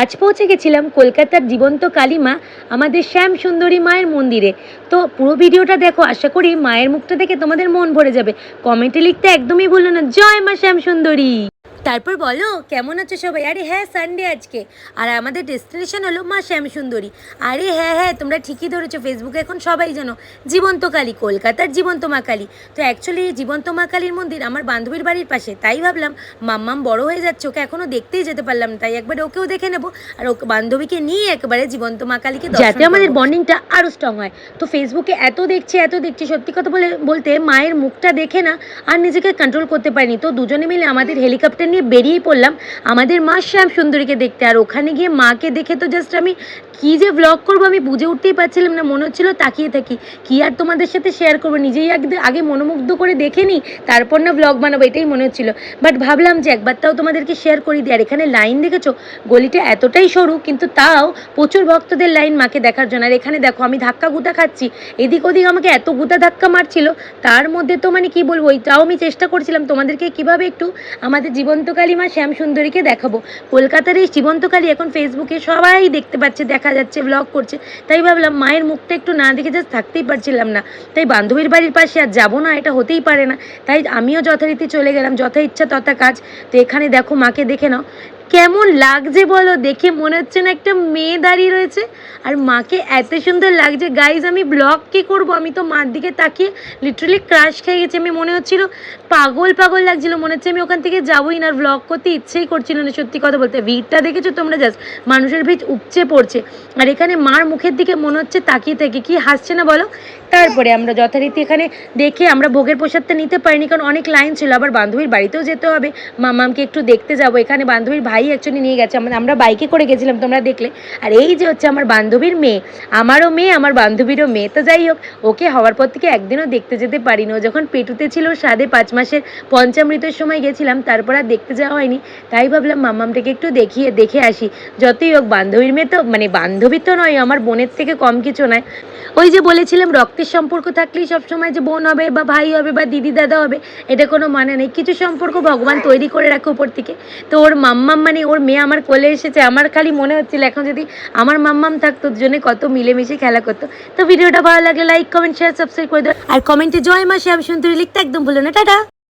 আজ পৌঁছে গেছিলাম কলকাতার জীবন্ত কালীমা, আমাদের শ্যাম সুন্দরী মায়ের মন্দিরে। তো পুরো ভিডিওটা দেখো, আশা করি মায়ের মুখটা দেখে তোমাদের মন ভরে যাবে। কমেন্টে লিখতে একদমই ভুলো না। জয় মা শ্যাম সুন্দরী। তারপর বলো কেমন আছো সবাই? আরে হ্যাঁ সানডে আজকে। আর আমাদের ডেস্টিনেশন হলো মা শ্যাম সুন্দরী আরে হ্যাঁ হ্যাঁ তোমরা ঠিকই ধরেছো ফেসবুকে এখন সবাই জানো জীবন্ত কালী কলকাতার জীবন্ত মা কালী। তো অ্যাকচুয়ালি জীবন্ত মা কালীর মন্দির আমার বান্ধবীর বাড়ির পাশে তাই ভাবলাম মাম্মাম বড় হয়ে যাচ্ছে ওকে এখনও দেখতেই যেতে পারলাম তাই একবার ওকেও দেখে নেব আর ওকে বান্ধবীকে নিয়ে একবারে জীবন্ত মা কালীকে যাতে আমাদের বন্ডিংটা আরও স্ট্রং হয়। তো ফেসবুকে এত দেখছি এত দেখছি সত্যি কথা বলে বলতে মায়ের মুখটা দেখে না আর নিজেকে কন্ট্রোল করতে পারিনি। তো দুজনে মিলে আমাদের হেলিকপ্টার নিয়ে বেরিয়ে পড়লাম। আমাদের মা শ্যাম সুন্দরীকে দেখতে, আর ওখানে গিয়ে মাকে দেখে তো জাস্ট আমি কি যে ব্লগ করব আমি বুঝে উঠতেই পারছিলাম না, মনে হচ্ছিল তাকিয়ে থাকি। কি আর তোমাদের সাথে শেয়ার করব? নিজেই আগে মনোমুগ্ধ করে দেখে নিই তারপর না ব্লগ বানাবো, এটাই মনে হচ্ছিল। বাট ভাবলাম যে একবার তাও তোমাদেরকে শেয়ার করি দিই আর এখানে লাইন দেখেছ? গলিটা এতটাই সরু, কিন্তু তাও প্রচুর ভক্তদের লাইন মাকে দেখার জন্য। আর এখানে দেখো, আমি ধাক্কা গুতা খাচ্ছি। এদিক ওদিক আমাকে এত গুতা ধাক্কা মারছিল, তার মধ্যে তো মানে কি বলব, ওইটাও আমি চেষ্টা করছিলাম তোমাদেরকে কীভাবে একটু আমাদের জীবন্তকালী মা শ্যাম সুন্দরীকে দেখাবো। কলকাতার এই জীবন্তকালী এখন ফেসবুকে সবাই দেখতে পাচ্ছে, দেখা যাচ্ছে ব্লগ করছে। তাই ভাবলাম মায়ের মুখটা একটু না দেখে জাস্ট থাকতেই পারছিলাম না। তাই বান্ধবীর বাড়ির পাশে আর যাব না, এটা হতেই পারে না। তাই আমিও যথারীতি চলে গেলাম যথা ইচ্ছা তথা কাজ। তো এখানে দেখো মাকে দেখে নাও। কেমন লাগছে বলো? দেখে মনে হচ্ছে না একটা মেয়ে দাঁড়িয়ে রয়েছে। আর মাকে এত সুন্দর লাগছে। গাইজ আমি ব্লগ কি করব? আমি তো মার দিকে তাকিয়ে লিটারালি ক্রাশ খেয়ে গেছি। আমি মনে হচ্ছিল পাগল পাগল লাগছিল। মনে হচ্ছে আমি ওখান থেকে যাবোই না। ব্লগ করতে ইচ্ছেই করছিল না, সত্যি কথা বলতে। ভিড়টা দেখেছ তোমরা? জাস্ট মানুষের ভিড় উপচে পড়ছে। আর এখানে মার মুখের দিকে মনে হচ্ছে তাকিয়ে থেকে। কি হাসছে না বলো? তারপরে আমরা যথারীতি এখানে দেখে আমরা ভোগের প্রসাদটা নিতে পারিনি। কারণ অনেক লাইন ছিল। আবার বান্ধবীর বাড়িতেও যেতে হবে। মামামকে একটু দেখতে যাব। এখানে বান্ধবীর অ্যাকচুয়ালি নিয়ে গেছে, আমরা আমরা বাইকে করে গেছিলাম তোমরা দেখলে। আর এই যে হচ্ছে আমার বান্ধবীর মেয়ে, আমারও মেয়ে, আমার বান্ধবীরও মেয়ে। তো যাই হোক, ওকে হওয়ার পর থেকে একদিনও দেখতে যেতে পারিনি। ও যখন পেটুতে ছিল, সাড়ে পাঁচ মাসের পঞ্চামৃতের সময় গেছিলাম, তারপর আর দেখতে যাওয়া হয়নি। তাই ভাবলাম, মাম্মামটাকে একটু দেখিয়ে দেখে আসি। যতই হোক, বান্ধবীর মেয়ে তো মানে বান্ধবী তো নয়, আমার বোনের থেকে কম কিছু নয়। ওই যে বলেছিলাম, রক্তের সম্পর্ক থাকলেই সবসময় যে বোন হবে বা ভাই হবে বা দিদি দাদা হবে, এটা কোনো মানে নেই। কিছু সম্পর্ক ভগবান তৈরি করে রাখে উপর থেকে। তো ওর মাম্মাম মানে ওর মেয়ে আমার কোলে এসেছে, আমার খালি মনে হচ্ছিল এখন যদি আমার মাম্মাম থাকতো, দুজনে কত মিলেমিশে খেলা করতো। তো ভিডিওটা ভালো লাগলে লাইক কমেন্ট শেয়ার সাবস্ক্রাইব করে দেবো আর কমেন্টে জয় মা, শ্যাম, সুন্দরী লিখতে একদম ভুলো না, টাটা।